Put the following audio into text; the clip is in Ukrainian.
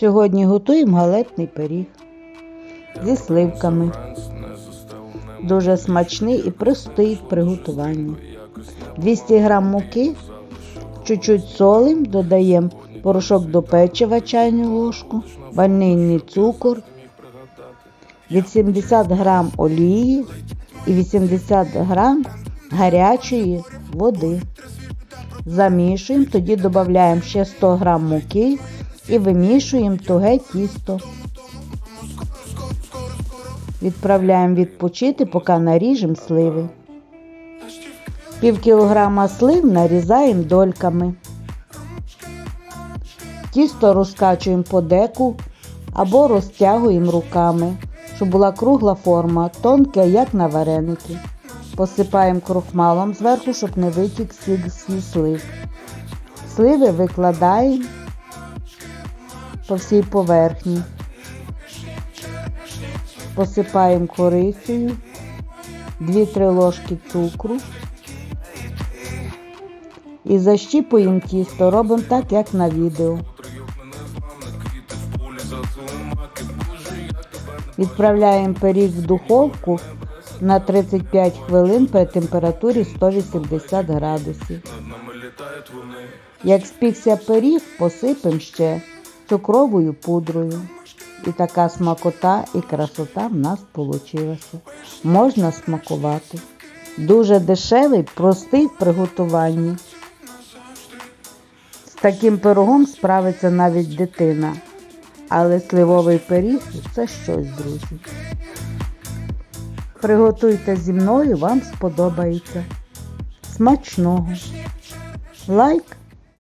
Сьогодні готуємо галетний пиріг зі сливками. Дуже смачний і простий в приготуванні. 200 г муки, чуть-чуть солим, додаємо порошок до печива чайну ложку, ванильний цукор, 80 г олії і 80 г гарячої води. Замішуємо, тоді додаємо ще 100 г муки і вимішуємо туге тісто. Відправляємо відпочити, поки наріжемо сливи. Пів кілограма слив нарізаємо дольками. Тісто розкачуємо по деку або розтягуємо руками, щоб була кругла форма, тонке, як на вареники. Посипаємо крохмалом зверху, щоб не витік сік зі слив. Сливи викладаємо по всій поверхні. Посипаємо корицею, 2-3 ложки цукру. І защіпуємо тісто, робимо так, як на відео. Відправляємо пиріг в духовку на 35 хвилин при температурі 180 градусів. Як спікся пиріг, посипемо ще цукровою пудрою. І така смакота і красота в нас вийшла. Можна смакувати. Дуже дешевий, простий в приготуванні. З таким пирогом справиться навіть дитина. Але сливовий пиріг це щось, друзі. Приготуйте зі мною, вам сподобається. Смачного. Лайк